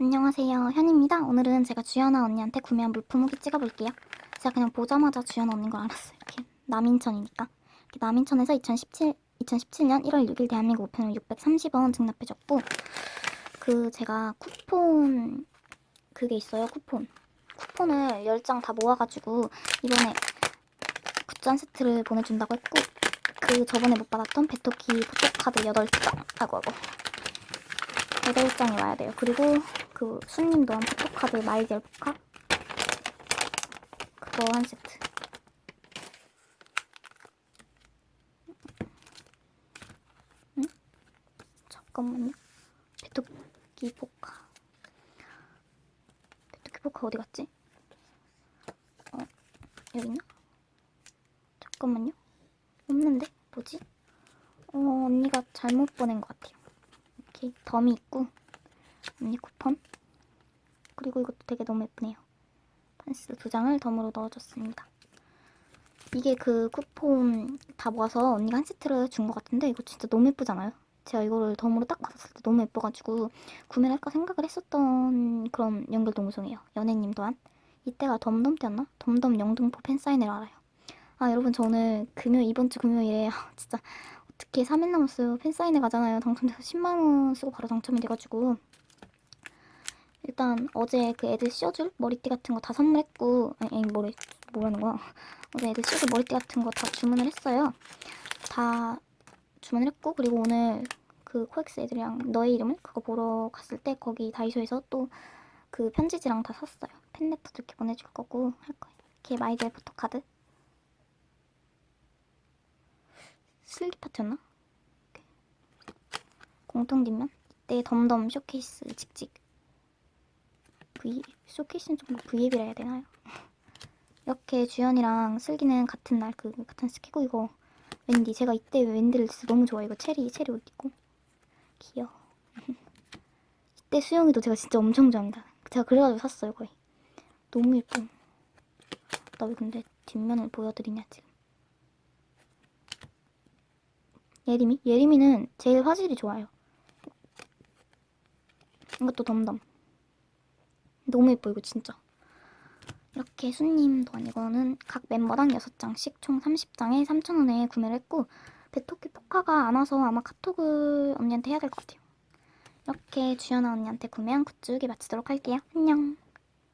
안녕하세요. 현입니다. 오늘은 제가 주연아 언니한테 구매한 물품 후기 찍어볼게요. 제가 그냥 보자마자 주연아 언니인 걸 알았어요. 이렇게 남인천이니까. 이렇게 남인천에서 2017, 2017년 1월 6일 대한민국 우편을 630원 증납해줬고 그 제가 쿠폰 그게 있어요 쿠폰. 쿠폰을 10장 다 모아가지고 이번에 굿즈 한 세트를 보내준다고 했고 그 저번에 못 받았던 베토키 포토카드 8장 아이고 아이 고 8장이 와야 돼요. 그리고 그 수님도 한 포토카드 마이젤 포카 그거 한 세트. 응? 잠깐만요. 베토키 포카. 베토키 포카 어디 갔지? 어, 여기 있나? 잠깐만요. 없는데? 뭐지? 어, 언니가 잘못 보낸 것 같아요. 이렇게 덤이 있고 언니 쿠폰. 그리고 이것도 되게 너무 예쁘네요. 판스 두 장을 덤으로 넣어줬습니다. 이게 그 쿠폰 다 모아서 언니가 한 세트를 준 것 같은데 이거 진짜 너무 예쁘잖아요. 제가 이거를 덤으로 딱 받았을 때 너무 예뻐가지고 구매를 할까 생각을 했었던 그런 연결 동성이에요. 연예님 또한. 이때가 덤덤 때였나? 덤덤 영등포 팬사인회를 알아요. 아 여러분 저 오늘 금요 이번 주 금요일에 아, 진짜 어떻게 3일 남았어요. 팬사인회 가잖아요. 당첨돼서 10만원 쓰고 바로 당첨이 돼가지고. 일단 어제 그 애들 씌워줄 머리띠 같은 거 다 선물했고, 아니, 아니 머리, 뭐라는 거야. 어제 애들 씌워줄 머리띠 같은 거 다 주문을 했어요. 다 주문을 했고, 그리고 오늘 그 코엑스 애들이랑 너의 이름을 그거 보러 갔을 때 거기 다이소에서 또 그 편지지랑 다 샀어요. 팬레터도 이렇게 보내줄 거고 할 거예요. 이렇게 마이델 포토카드. 슬립 파트였나? 공통 뒷면? 이때 덤덤 쇼케이스 직직. V 쇼케이스는 좀 V앱이라 해야 되나요? 이렇게 주연이랑 슬기는 같은 날 그 같은 스키고 이거 웬디 제가 이때 웬디를 너무 좋아해 이거 체리 체리 옷 입고. 귀여워. 이때 수영이도 제가 진짜 엄청 좋아합니다. 제가 그래가지고 샀어요 거의. 너무 예뻐 나 왜 근데 뒷면을 보여드리냐 지금 예림이? 예림이는 제일 화질이 좋아요. 이것도 덤덤. 너무 예뻐 이거 진짜. 이렇게 순님도 아니고는 각 멤버당 6장씩 총 30장에 3,000원에 구매를 했고 베토키 포카가 안 와서 아마 카톡을 언니한테 해야 될 것 같아요. 이렇게 주연아 언니한테 구매한 굿즈 후기 마치도록 할게요. 안녕.